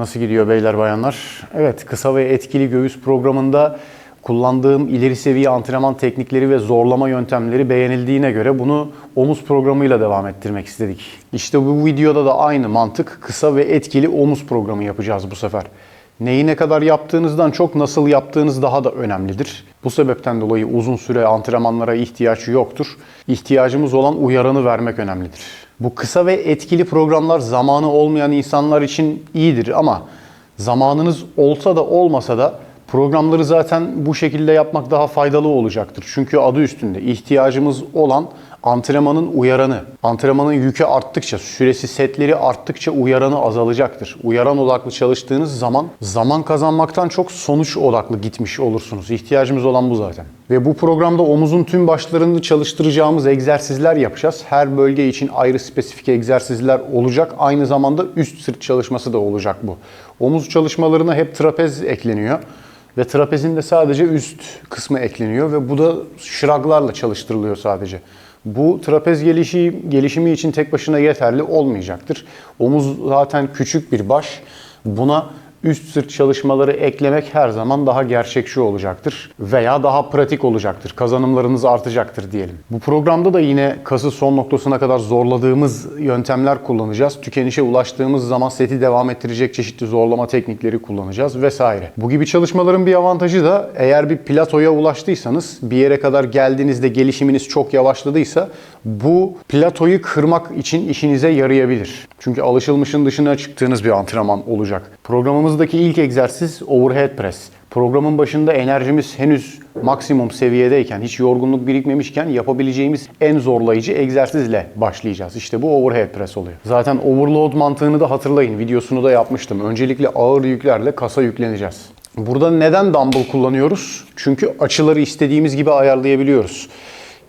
Nasıl gidiyor beyler bayanlar? Evet kısa ve etkili göğüs programında kullandığım ileri seviye antrenman teknikleri ve zorlama yöntemleri beğenildiğine göre bunu omuz programıyla devam ettirmek istedik. İşte bu videoda da aynı mantık kısa ve etkili omuz programı yapacağız bu sefer. Neyi ne kadar yaptığınızdan çok nasıl yaptığınız daha da önemlidir. Bu sebepten dolayı uzun süre antrenmanlara ihtiyaç yoktur. İhtiyacımız olan uyaranı vermek önemlidir. Bu kısa ve etkili programlar zamanı olmayan insanlar için iyidir ama zamanınız olsa da olmasa da programları zaten bu şekilde yapmak daha faydalı olacaktır. Çünkü adı üstünde ihtiyacımız olan antrenmanın uyaranı. Antrenmanın yükü arttıkça, süresi setleri arttıkça uyaranı azalacaktır. Uyaran odaklı çalıştığınız zaman zaman kazanmaktan çok sonuç odaklı gitmiş olursunuz. İhtiyacımız olan bu zaten. Ve bu programda omuzun tüm başlarını çalıştıracağımız egzersizler yapacağız. Her bölge için ayrı spesifik egzersizler olacak. Aynı zamanda üst sırt çalışması da olacak bu. Omuz çalışmalarına hep trapez ekleniyor. Ve trapezin de sadece üst kısmı ekleniyor ve bu da şıraglarla çalıştırılıyor sadece. Bu trapez gelişi, gelişimi için tek başına yeterli olmayacaktır. Omuz zaten küçük bir baş. Buna üst sırt çalışmaları eklemek her zaman daha gerçekçi olacaktır veya daha pratik olacaktır. Kazanımlarınız artacaktır diyelim. Bu programda da yine kası son noktasına kadar zorladığımız yöntemler kullanacağız. Tükenişe ulaştığımız zaman seti devam ettirecek çeşitli zorlama teknikleri kullanacağız vesaire. Bu gibi çalışmaların bir avantajı da eğer bir platoya ulaştıysanız bir yere kadar geldiğinizde gelişiminiz çok yavaşladıysa bu platoyu kırmak için işinize yarayabilir. Çünkü alışılmışın dışına çıktığınız bir antrenman olacak. Programımızdaki ilk egzersiz overhead press. Programın başında enerjimiz henüz maksimum seviyedeyken, hiç yorgunluk birikmemişken yapabileceğimiz en zorlayıcı egzersizle başlayacağız. İşte bu overhead press oluyor. Zaten overload mantığını da hatırlayın. Videosunu da yapmıştım. Öncelikle ağır yüklerle kasa yükleneceğiz. Burada neden dumbbell kullanıyoruz? Çünkü açıları istediğimiz gibi ayarlayabiliyoruz.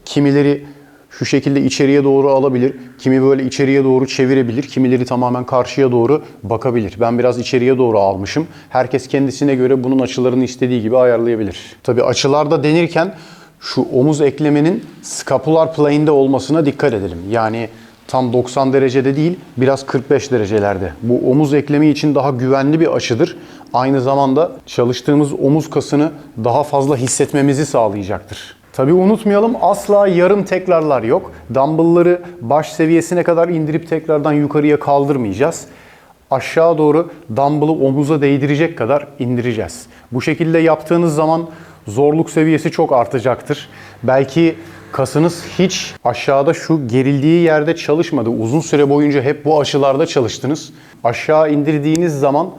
Kimileri şu şekilde içeriye doğru alabilir. Kimi böyle içeriye doğru çevirebilir. Kimileri tamamen karşıya doğru bakabilir. Ben biraz içeriye doğru almışım. Herkes kendisine göre bunun açılarını istediği gibi ayarlayabilir. Tabi açılarda denirken şu omuz eklemenin scapular plane'de olmasına dikkat edelim. Yani tam 90 derecede değil, biraz 45 derecelerde. Bu omuz eklemi için daha güvenli bir açıdır. Aynı zamanda çalıştığımız omuz kasını daha fazla hissetmemizi sağlayacaktır. Tabii unutmayalım asla yarım tekrarlar yok. Dumbbell'ları baş seviyesine kadar indirip tekrardan yukarıya kaldırmayacağız. Aşağı doğru dumbbell'ı omuza değdirecek kadar indireceğiz. Bu şekilde yaptığınız zaman zorluk seviyesi çok artacaktır. Belki kasınız hiç aşağıda şu gerildiği yerde çalışmadı. Uzun süre boyunca hep bu açılarda çalıştınız. Aşağı indirdiğiniz zaman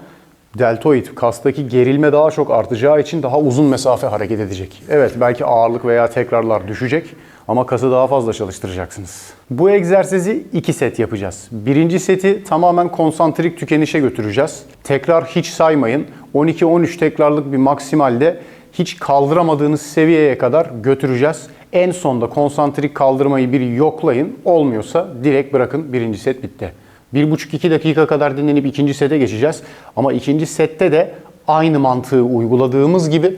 deltoid, kastaki gerilme daha çok artacağı için daha uzun mesafe hareket edecek. Evet belki ağırlık veya tekrarlar düşecek ama kası daha fazla çalıştıracaksınız. Bu egzersizi iki set yapacağız. Birinci seti tamamen konsantrik tükenişe götüreceğiz. Tekrar hiç saymayın. 12-13 tekrarlık bir maksimalde hiç kaldıramadığınız seviyeye kadar götüreceğiz. En sonda konsantrik kaldırmayı bir yoklayın. Olmuyorsa direkt bırakın. Birinci set bitti. 1,5-2 dakika kadar dinlenip ikinci sete geçeceğiz. Ama ikinci sette de aynı mantığı uyguladığımız gibi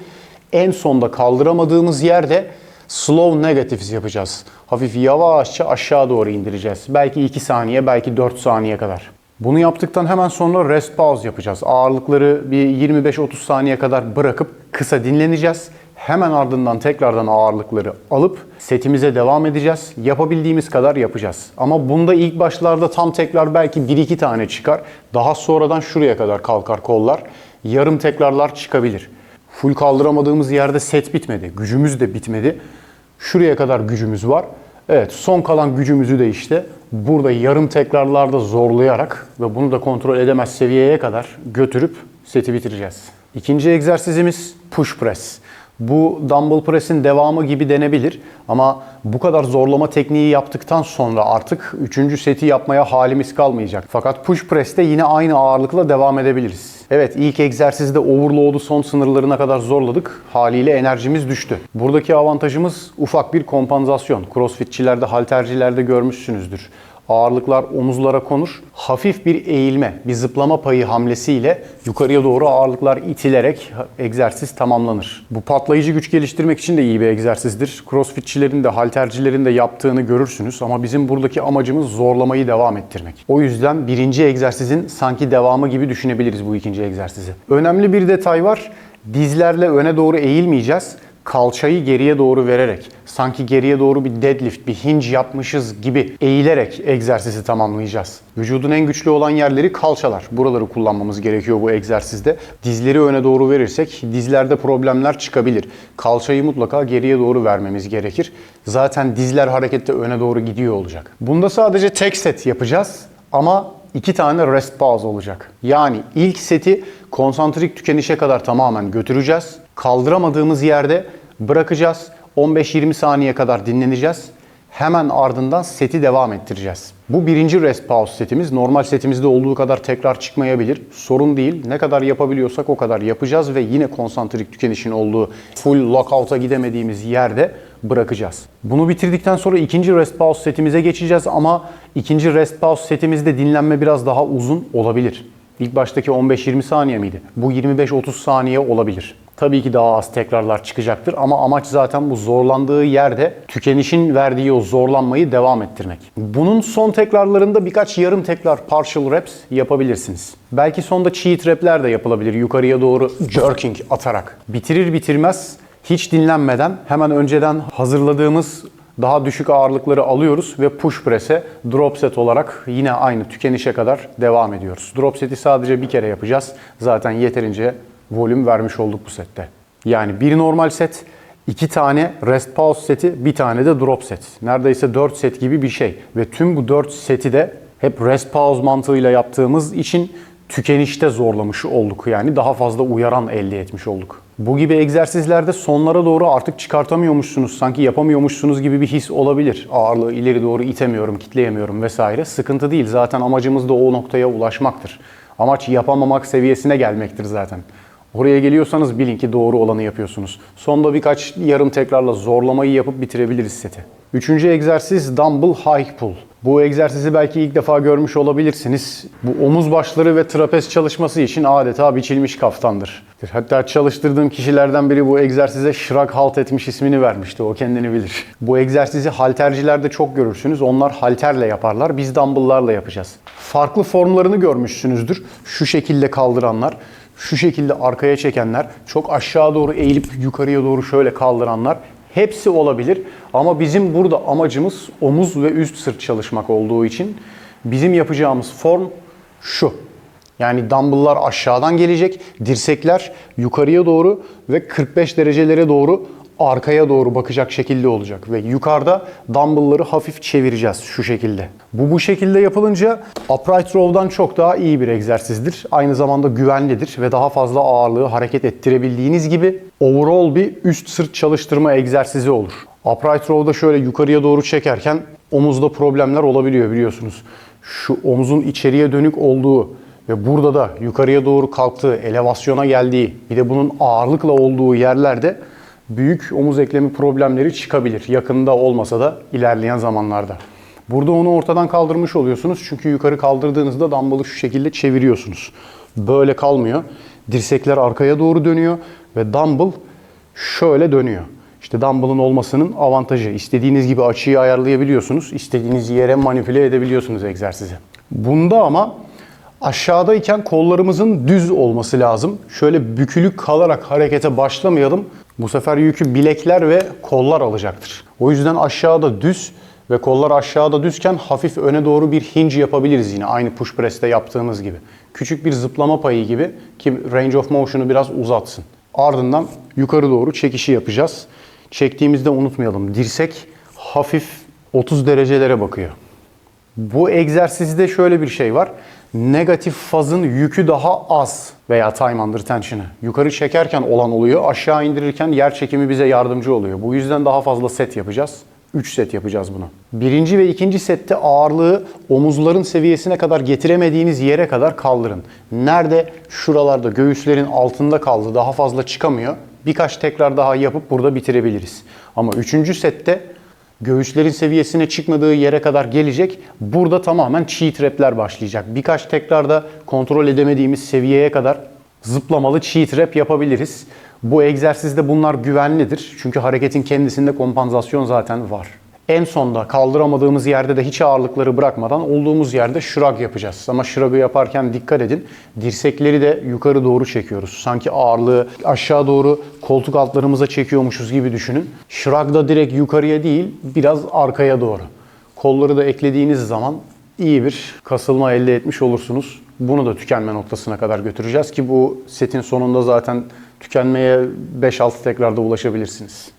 en sonda kaldıramadığımız yerde slow negatives yapacağız. Hafif yavaşça aşağı doğru indireceğiz. Belki 2 saniye, belki 4 saniye kadar. Bunu yaptıktan hemen sonra rest pause yapacağız. Ağırlıkları bir 25-30 saniye kadar bırakıp kısa dinleneceğiz. Hemen ardından tekrardan ağırlıkları alıp setimize devam edeceğiz. Yapabildiğimiz kadar yapacağız. Ama bunda ilk başlarda tam tekrar belki 1-2 tane çıkar. Daha sonradan şuraya kadar kalkar kollar. Yarım tekrarlar çıkabilir. Full kaldıramadığımız yerde set bitmedi. Gücümüz de bitmedi. Şuraya kadar gücümüz var. Evet son kalan gücümüzü de işte burada yarım tekrarlarda zorlayarak ve bunu da kontrol edemez seviyeye kadar götürüp seti bitireceğiz. İkinci egzersizimiz push press. Bu dumbbell press'in devamı gibi denebilir ama bu kadar zorlama tekniği yaptıktan sonra artık üçüncü seti yapmaya halimiz kalmayacak. Fakat push press'te yine aynı ağırlıkla devam edebiliriz. Evet ilk egzersizde overload'u son sınırlarına kadar zorladık. Haliyle enerjimiz düştü. Buradaki avantajımız ufak bir kompansasyon. Crossfitçilerde, haltercilerde görmüşsünüzdür. Ağırlıklar omuzlara konur. Hafif bir eğilme, bir zıplama payı hamlesiyle yukarıya doğru ağırlıklar itilerek egzersiz tamamlanır. Bu patlayıcı güç geliştirmek için de iyi bir egzersizdir. Crossfitçilerin de haltercilerin de yaptığını görürsünüz ama bizim buradaki amacımız zorlamayı devam ettirmek. O yüzden birinci egzersizin sanki devamı gibi düşünebiliriz bu ikinci egzersizi. Önemli bir detay var. Dizlerle öne doğru eğilmeyeceğiz kalçayı geriye doğru vererek, sanki geriye doğru bir deadlift, bir hinge yapmışız gibi eğilerek egzersizi tamamlayacağız. Vücudun en güçlü olan yerleri kalçalar. Buraları kullanmamız gerekiyor bu egzersizde. Dizleri öne doğru verirsek dizlerde problemler çıkabilir. Kalçayı mutlaka geriye doğru vermemiz gerekir. Zaten dizler harekette öne doğru gidiyor olacak. Bunda sadece tek set yapacağız ama iki tane rest pause olacak. Yani ilk seti konsantrik tükenişe kadar tamamen götüreceğiz. Kaldıramadığımız yerde bırakacağız. 15-20 saniye kadar dinleneceğiz. Hemen ardından seti devam ettireceğiz. Bu birinci rest pause setimiz. Normal setimizde olduğu kadar tekrar çıkmayabilir. Sorun değil. Ne kadar yapabiliyorsak o kadar yapacağız ve yine konsantrik tükenişin olduğu full lockout'a gidemediğimiz yerde bırakacağız. Bunu bitirdikten sonra ikinci rest pause setimize geçeceğiz ama ikinci rest pause setimizde dinlenme biraz daha uzun olabilir. İlk baştaki 15-20 saniye miydi? Bu 25-30 saniye olabilir. Tabii ki daha az tekrarlar çıkacaktır ama amaç zaten bu zorlandığı yerde tükenişin verdiği o zorlanmayı devam ettirmek. Bunun son tekrarlarında birkaç yarım tekrar partial reps yapabilirsiniz. Belki sonda cheat rep'ler de yapılabilir yukarıya doğru jerking atarak. Bitirir bitirmez hiç dinlenmeden hemen önceden hazırladığımız daha düşük ağırlıkları alıyoruz ve push press'e drop set olarak yine aynı tükenişe kadar devam ediyoruz. Drop seti sadece bir kere yapacağız. Zaten yeterince volüm vermiş olduk bu sette. Yani bir normal set, iki tane rest pause seti, bir tane de drop set. Neredeyse 4 set gibi bir şey. Ve tüm bu 4 seti de hep rest pause mantığıyla yaptığımız için tükenişte zorlamış olduk. Yani daha fazla uyaran elde etmiş olduk. Bu gibi egzersizlerde sonlara doğru artık çıkartamıyormuşsunuz, sanki yapamıyormuşsunuz gibi bir his olabilir. Ağırlığı ileri doğru itemiyorum, kitleyemiyorum vesaire. Sıkıntı değil. Zaten amacımız da o noktaya ulaşmaktır. Amaç yapamamak seviyesine gelmektir zaten. Oraya geliyorsanız bilin ki doğru olanı yapıyorsunuz. Sonda birkaç yarım tekrarla zorlamayı yapıp bitirebiliriz seti. Üçüncü egzersiz Dumbbell High Pull. Bu egzersizi belki ilk defa görmüş olabilirsiniz. Bu omuz başları ve trapez çalışması için adeta biçilmiş kaftandır. Hatta çalıştırdığım kişilerden biri bu egzersize şırak halt etmiş ismini vermişti. O kendini bilir. Bu egzersizi haltercilerde çok görürsünüz. Onlar halterle yaparlar. Biz dumbbell'larla yapacağız. Farklı formlarını görmüşsünüzdür. Şu şekilde kaldıranlar şu şekilde arkaya çekenler, çok aşağı doğru eğilip yukarıya doğru şöyle kaldıranlar hepsi olabilir. Ama bizim burada amacımız omuz ve üst sırt çalışmak olduğu için bizim yapacağımız form şu. Yani dumbbell'lar aşağıdan gelecek, dirsekler yukarıya doğru ve 45 derecelere doğru arkaya doğru bakacak şekilde olacak ve yukarıda dumbbellları hafif çevireceğiz şu şekilde. Bu bu şekilde yapılınca upright row'dan çok daha iyi bir egzersizdir. Aynı zamanda güvenlidir ve daha fazla ağırlığı hareket ettirebildiğiniz gibi overall bir üst sırt çalıştırma egzersizi olur. Upright row'da şöyle yukarıya doğru çekerken omuzda problemler olabiliyor biliyorsunuz. Şu omuzun içeriye dönük olduğu ve burada da yukarıya doğru kalktığı, elevasyona geldiği, bir de bunun ağırlıkla olduğu yerlerde büyük omuz eklemi problemleri çıkabilir. Yakında olmasa da ilerleyen zamanlarda. Burada onu ortadan kaldırmış oluyorsunuz. Çünkü yukarı kaldırdığınızda dumbbell'ı şu şekilde çeviriyorsunuz. Böyle kalmıyor. Dirsekler arkaya doğru dönüyor ve dumbbell şöyle dönüyor. İşte dumbbell'ın olmasının avantajı. İstediğiniz gibi açıyı ayarlayabiliyorsunuz. İstediğiniz yere manipüle edebiliyorsunuz egzersizi. Bunda ama aşağıdayken kollarımızın düz olması lazım. Şöyle bükülük kalarak harekete başlamayalım. Bu sefer yükü bilekler ve kollar alacaktır. O yüzden aşağıda düz ve kollar aşağıda düzken hafif öne doğru bir hinge yapabiliriz yine aynı push press'te yaptığımız gibi. Küçük bir zıplama payı gibi ki range of motion'u biraz uzatsın. Ardından yukarı doğru çekişi yapacağız. Çektiğimizde unutmayalım dirsek hafif 30 derecelere bakıyor. Bu egzersizde şöyle bir şey var. Negatif fazın yükü daha az veya time under tension'ı. Yukarı çekerken olan oluyor. Aşağı indirirken yer çekimi bize yardımcı oluyor. Bu yüzden daha fazla set yapacağız. 3 set yapacağız bunu. Birinci ve ikinci sette ağırlığı omuzların seviyesine kadar getiremediğiniz yere kadar kaldırın. Nerede? Şuralarda göğüslerin altında kaldı. Daha fazla çıkamıyor. Birkaç tekrar daha yapıp burada bitirebiliriz. Ama üçüncü sette Göğüslerin seviyesine çıkmadığı yere kadar gelecek. Burada tamamen cheat rap'ler başlayacak. Birkaç tekrarda kontrol edemediğimiz seviyeye kadar zıplamalı cheat rap yapabiliriz. Bu egzersizde bunlar güvenlidir. Çünkü hareketin kendisinde kompansasyon zaten var. En sonda kaldıramadığımız yerde de hiç ağırlıkları bırakmadan olduğumuz yerde shrug yapacağız. Ama shrug'ı yaparken dikkat edin. Dirsekleri de yukarı doğru çekiyoruz. Sanki ağırlığı aşağı doğru koltuk altlarımıza çekiyormuşuz gibi düşünün. Shrug da direkt yukarıya değil, biraz arkaya doğru. Kolları da eklediğiniz zaman iyi bir kasılma elde etmiş olursunuz. Bunu da tükenme noktasına kadar götüreceğiz ki bu setin sonunda zaten tükenmeye 5-6 tekrarda ulaşabilirsiniz.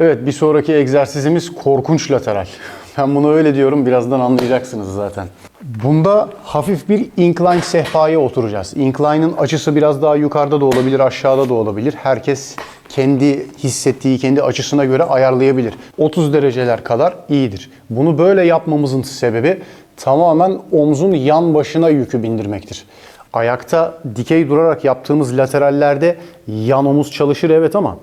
Evet bir sonraki egzersizimiz korkunç lateral. Ben bunu öyle diyorum birazdan anlayacaksınız zaten. Bunda hafif bir incline sehpaya oturacağız. Incline'ın açısı biraz daha yukarıda da olabilir, aşağıda da olabilir. Herkes kendi hissettiği, kendi açısına göre ayarlayabilir. 30 dereceler kadar iyidir. Bunu böyle yapmamızın sebebi tamamen omzun yan başına yükü bindirmektir. Ayakta dikey durarak yaptığımız laterallerde yan omuz çalışır evet ama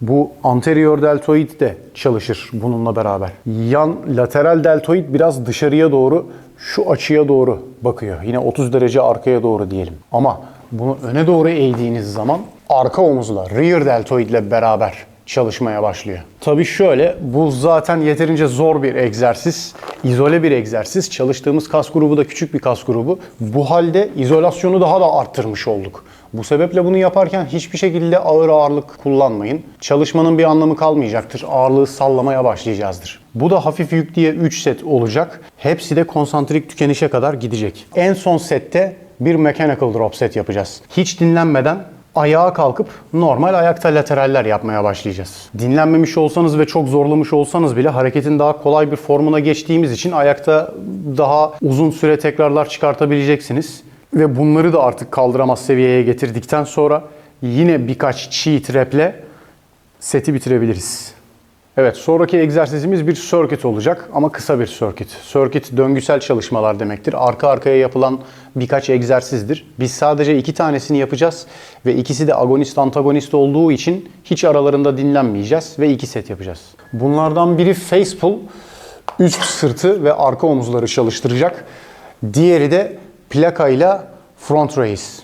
bu anterior deltoid de çalışır bununla beraber. Yan lateral deltoid biraz dışarıya doğru şu açıya doğru bakıyor. Yine 30 derece arkaya doğru diyelim. Ama bunu öne doğru eğdiğiniz zaman arka omuzla rear deltoid ile beraber çalışmaya başlıyor. Tabii şöyle, bu zaten yeterince zor bir egzersiz, izole bir egzersiz. Çalıştığımız kas grubu da küçük bir kas grubu. Bu halde izolasyonu daha da arttırmış olduk. Bu sebeple bunu yaparken hiçbir şekilde ağır ağırlık kullanmayın. Çalışmanın bir anlamı kalmayacaktır. Ağırlığı sallamaya başlayacağızdır. Bu da hafif yük diye 3 set olacak. Hepsi de konsantrik tükenişe kadar gidecek. En son sette bir mechanical drop set yapacağız. Hiç dinlenmeden ayağa kalkıp normal ayakta lateraller yapmaya başlayacağız. Dinlenmemiş olsanız ve çok zorlamış olsanız bile hareketin daha kolay bir formuna geçtiğimiz için ayakta daha uzun süre tekrarlar çıkartabileceksiniz. Ve bunları da artık kaldıramaz seviyeye getirdikten sonra yine birkaç cheat rap'le seti bitirebiliriz. Evet, sonraki egzersizimiz bir circuit olacak ama kısa bir circuit. Circuit döngüsel çalışmalar demektir. Arka arkaya yapılan birkaç egzersizdir. Biz sadece iki tanesini yapacağız ve ikisi de agonist antagonist olduğu için hiç aralarında dinlenmeyeceğiz ve iki set yapacağız. Bunlardan biri face pull, üst sırtı ve arka omuzları çalıştıracak. Diğeri de plakayla front raise.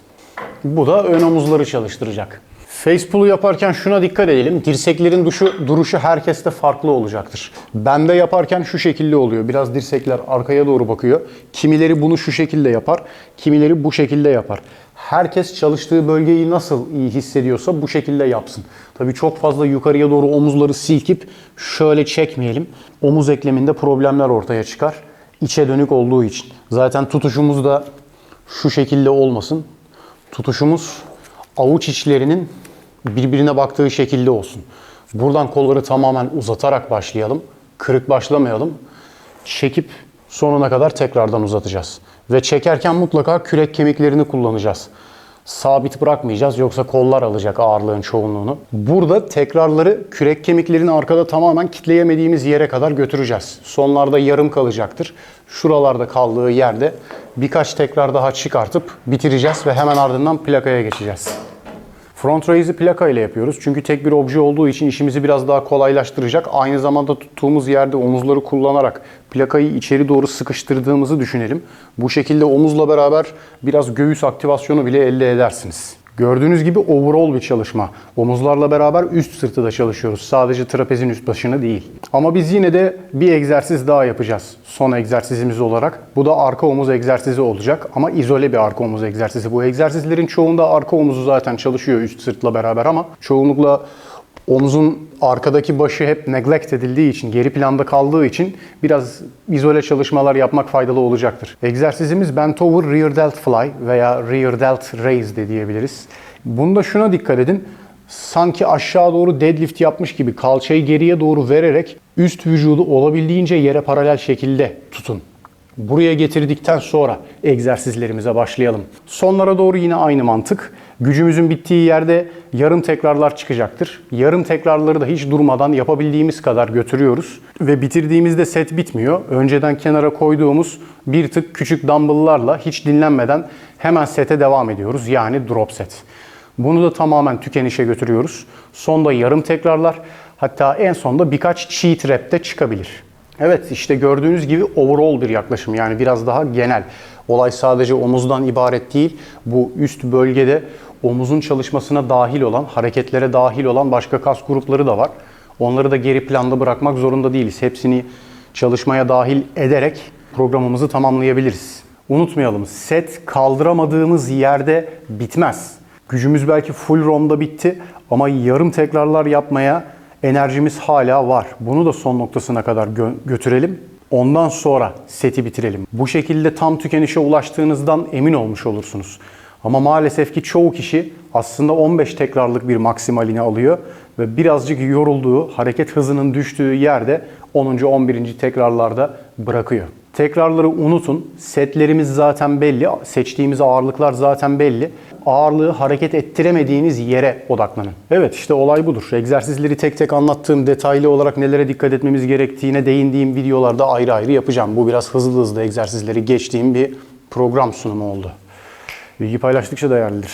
Bu da ön omuzları çalıştıracak. Face pull'u yaparken şuna dikkat edelim. Dirseklerin duşu, duruşu herkeste farklı olacaktır. Bende yaparken şu şekilde oluyor. Biraz dirsekler arkaya doğru bakıyor. Kimileri bunu şu şekilde yapar, kimileri bu şekilde yapar. Herkes çalıştığı bölgeyi nasıl iyi hissediyorsa bu şekilde yapsın. Tabii çok fazla yukarıya doğru omuzları silkip şöyle çekmeyelim. Omuz ekleminde problemler ortaya çıkar. İçe dönük olduğu için. Zaten tutuşumuz da şu şekilde olmasın. Tutuşumuz avuç içlerinin birbirine baktığı şekilde olsun. Buradan kolları tamamen uzatarak başlayalım. Kırık başlamayalım. Çekip sonuna kadar tekrardan uzatacağız. Ve çekerken mutlaka kürek kemiklerini kullanacağız. Sabit bırakmayacağız yoksa kollar alacak ağırlığın çoğunluğunu. Burada tekrarları kürek kemiklerini arkada tamamen kitleyemediğimiz yere kadar götüreceğiz. Sonlarda yarım kalacaktır. Şuralarda kaldığı yerde birkaç tekrar daha çıkartıp bitireceğiz ve hemen ardından plakaya geçeceğiz. Front raise'i plaka ile yapıyoruz. Çünkü tek bir obje olduğu için işimizi biraz daha kolaylaştıracak. Aynı zamanda tuttuğumuz yerde omuzları kullanarak plakayı içeri doğru sıkıştırdığımızı düşünelim. Bu şekilde omuzla beraber biraz göğüs aktivasyonu bile elde edersiniz. Gördüğünüz gibi overall bir çalışma. Omuzlarla beraber üst sırtı da çalışıyoruz. Sadece trapezin üst başını değil. Ama biz yine de bir egzersiz daha yapacağız. Son egzersizimiz olarak. Bu da arka omuz egzersizi olacak. Ama izole bir arka omuz egzersizi. Bu egzersizlerin çoğunda arka omuzu zaten çalışıyor üst sırtla beraber ama çoğunlukla omuzun arkadaki başı hep neglect edildiği için, geri planda kaldığı için biraz izole çalışmalar yapmak faydalı olacaktır. Egzersizimiz bent over rear delt fly veya rear delt raise de diyebiliriz. Bunda şuna dikkat edin. Sanki aşağı doğru deadlift yapmış gibi kalçayı geriye doğru vererek üst vücudu olabildiğince yere paralel şekilde tutun. Buraya getirdikten sonra egzersizlerimize başlayalım. Sonlara doğru yine aynı mantık. Gücümüzün bittiği yerde yarım tekrarlar çıkacaktır. Yarım tekrarları da hiç durmadan yapabildiğimiz kadar götürüyoruz. Ve bitirdiğimizde set bitmiyor. Önceden kenara koyduğumuz bir tık küçük dumbbell'larla hiç dinlenmeden hemen sete devam ediyoruz. Yani drop set. Bunu da tamamen tükenişe götürüyoruz. Sonda yarım tekrarlar. Hatta en sonunda birkaç cheat rep de çıkabilir. Evet işte gördüğünüz gibi overall bir yaklaşım yani biraz daha genel. Olay sadece omuzdan ibaret değil. Bu üst bölgede omuzun çalışmasına dahil olan, hareketlere dahil olan başka kas grupları da var. Onları da geri planda bırakmak zorunda değiliz. Hepsini çalışmaya dahil ederek programımızı tamamlayabiliriz. Unutmayalım set kaldıramadığımız yerde bitmez. Gücümüz belki full ROM'da bitti ama yarım tekrarlar yapmaya enerjimiz hala var. Bunu da son noktasına kadar gö- götürelim. Ondan sonra seti bitirelim. Bu şekilde tam tükenişe ulaştığınızdan emin olmuş olursunuz. Ama maalesef ki çoğu kişi aslında 15 tekrarlık bir maksimalini alıyor ve birazcık yorulduğu, hareket hızının düştüğü yerde 10. 11. tekrarlarda bırakıyor. Tekrarları unutun. Setlerimiz zaten belli. Seçtiğimiz ağırlıklar zaten belli. Ağırlığı hareket ettiremediğiniz yere odaklanın. Evet işte olay budur. Egzersizleri tek tek anlattığım, detaylı olarak nelere dikkat etmemiz gerektiğine değindiğim videolarda ayrı ayrı yapacağım. Bu biraz hızlı hızlı egzersizleri geçtiğim bir program sunumu oldu. Bilgi paylaştıkça değerlidir.